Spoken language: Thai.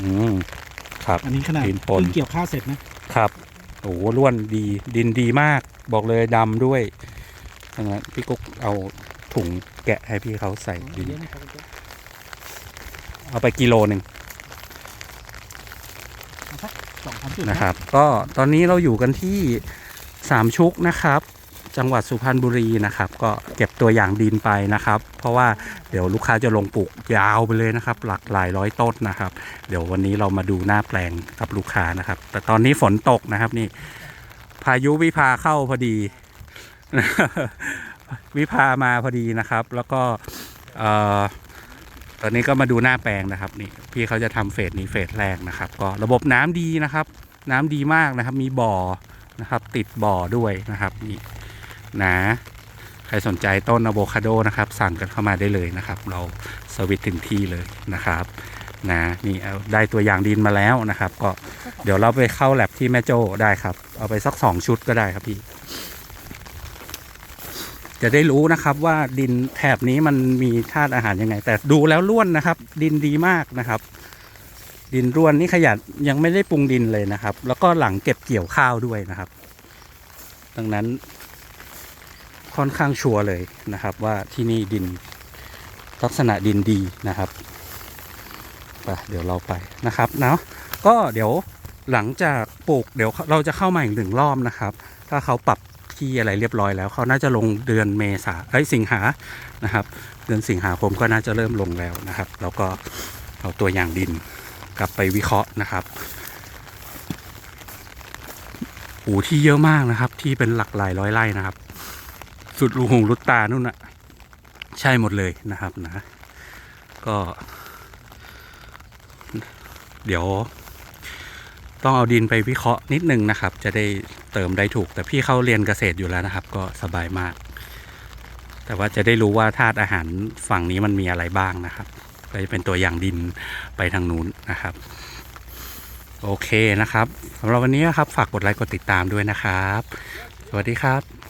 อืมครับ อันนี้ขนาดดินปน เพิ่งเกี่ยวข้าวเสร็จนะครับโอ้โหล้วนดีดินดีมาก บอกเลยดำด้วยดังนั้นพี่กุ๊กเอาถุงแกะให้พี่เขาใส่ดิน เยอะไหมครับเอาไปกิโลหนึ่งสองพันจุดนะครับ ก็ตอนนี้เราอยู่กันที่สามชุกนะครับ จังหวัดสุพรรณบุรีนะครับ ก็เก็บตัวอย่างดินไปนะครับ เพราะว่าเดี๋ยวลูกค้าจะลงปลูกยาวไปเลยนะครับ หลักหลายร้อยต้นนะครับ เดี๋ยววันนี้เรามาดูหน้าแปลงกับลูกค้านะครับ แต่ตอนนี้ฝนตกนะครับนี่ พายุวิภาเข้าพอดี วิภามาพอดีนะครับ แล้วก็ตอนนี้ก็มาดูหน้าแปลงนะครับนี่พี่เขาจะทำเฟสนี้เฟสแรกนะครับ ก็ระบบน้ำดีนะครับ น้ำดีมากนะครับ มีบ่อนะครับ ติดบ่อด้วยนะครับนี่ นะ ใครสนใจต้นอะโวคาโดนะครับ สั่งกันเข้ามาได้เลยนะครับ เราสวิตถึงที่เลยนะครับนะนี่เอาได้ตัวอย่างดินมาแล้วนะครับ ก็เดี๋ยวเราไปเข้าแลบที่แม่โจ้ได้ครับ เอาไปสักสองชุดก็ได้ครับพี่ จะได้รู้นะครับว่าดินแถบนี้มันมีธาตุอาหารยังไง แต่ดูแล้วล้วนนะครับ ดินดีมากนะครับ ดินร่วนนี่ขยันยังไม่ได้ปรุงดินเลยนะครับ แล้วก็หลังเก็บเกี่ยวข้าวด้วยนะครับ ดังนั้น ค่อนข้างชัวร์เลยนะครับ ว่าที่นี่ดินลักษณะดินดีนะครับไปเดี๋ยวเราไปนะครับเนาะก็เดี๋ยวหลังจากปลูกเดี๋ยวเราจะเข้ามาอีกหนึ่งรอบนะครับ ถ้าเขาปรับที่อะไรเรียบร้อยแล้ว เขาน่าจะลงเดือนเมษาเอ้สิงหานะครับ เดือนสิงหาคมก็น่าจะเริ่มลงแล้วนะครับ แล้วก็เอาตัวอย่างดินกลับไปวิเคราะห์นะครับอ้ที่เยอะมากนะครับ ที่เป็นหลักหลายร้อยไร่นะครับ สุดลูหูลุดตานู่นน่ะ ใช่หมดเลยนะครับนะ ก็ เดี๋ยว ต้องเอาดินไปวิเคราะห์นิดนึงนะครับ จะได้เติมได้ถูก แต่พี่เข้าเรียนเกษตรอยู่แล้วนะครับ ก็สบายมาก แต่ว่าจะได้รู้ว่าธาตุอาหารฝั่งนี้มันมีอะไรบ้างนะครับก็จะเป็นตัวอย่างดินไปทางนู้นนะครับ โอเคนะครับสำหรับวันนี้นะครับฝากกดไลค์กดติดตามด้วยนะครับ สวัสดีครับ